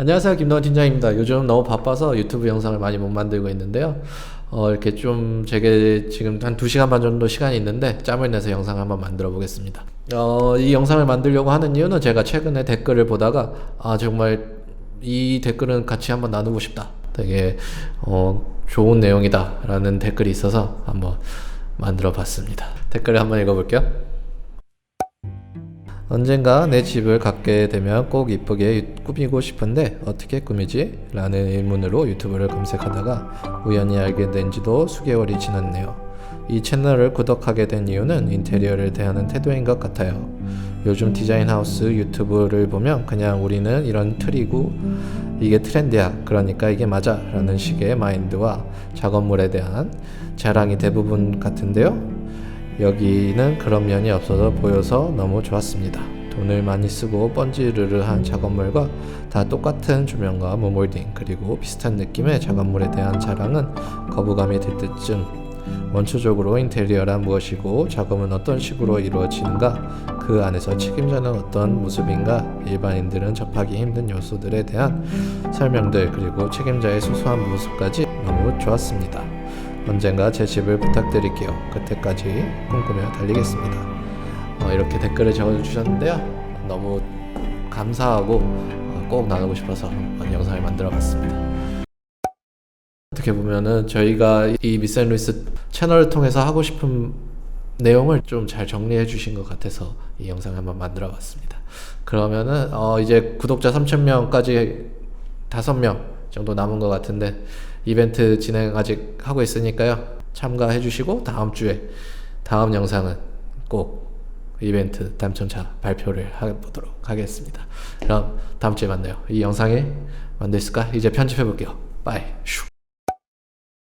안녕하세요 김동원 팀장입니다. 요즘 너무 바빠서 유튜브 영상을 많이 못 만들고 있는데요. 어, 이렇게 좀 제게 지금 한 2시간 반 정도 시간이 있는데 짬을 내서 영상을 한번 만들어 보겠습니다. 어, 이 영상을 만들려고 하는 이유는 제가 최근에 댓글을 보다가 아 정말 이 댓글은 같이 한번 나누고 싶다. 되게 어, 좋은 내용이다 라는 댓글이 있어서 한번 만들어 봤습니다. 댓글을 한번 읽어 볼게요. 언젠가 내 집을 갖게 되면 꼭 이쁘게 꾸미고 싶은데 어떻게 꾸미지? 라는 의문으로 유튜브를 검색하다가 우연히 알게 된 지도 수개월이 지났네요. 이 채널을 구독하게 된 이유는 인테리어를 대하는 태도인 것 같아요. 요즘 디자인 하우스 유튜브를 보면 그냥 우리는 이런 틀이고 이게 트렌드야. 그러니까 이게 맞아. 라는 식의 마인드와 작업물에 대한 자랑이 대부분 같은데요. 여기는 그런 면이 없어서 보여서 너무 좋았습니다. 돈을 많이 쓰고 번지르르한 작업물과 다 똑같은 조명과 무몰딩 그리고 비슷한 느낌의 작업물에 대한 자랑은 거부감이 들 때쯤 원초적으로 인테리어란 무엇이고 작업은 어떤 식으로 이루어지는가 그 안에서 책임자는 어떤 모습인가 일반인들은 접하기 힘든 요소들에 대한 설명들 그리고 책임자의 소소한 모습까지 너무 좋았습니다. 언젠가 제 집을 부탁드릴게요. 그때까지 꿈꾸며 달리겠습니다. 어, 이렇게 댓글을 적어주셨는데요. 너무 감사하고 어, 꼭 나누고 싶어서 영상을 만들어 봤습니다. 어떻게 보면은 저희가 이 미센 루이스 채널을 통해서 하고 싶은 내용을 좀 잘 정리해 주신 것 같아서 이 영상을 한번 만들어 봤습니다. 그러면은 어 이제 구독자 3,000명까지 5명 정도 남은 것 같은데 이벤트 진행 아직 하고 있으니까요. 참가해 주시고 다음 주에 다음 영상은 꼭 이벤트 당첨자 발표를 해보도록 하겠습니다. 그럼 다음 주에 만나요. 이 영상이 만들 있을까? 이제 편집해 볼게요. 빠이. 슈.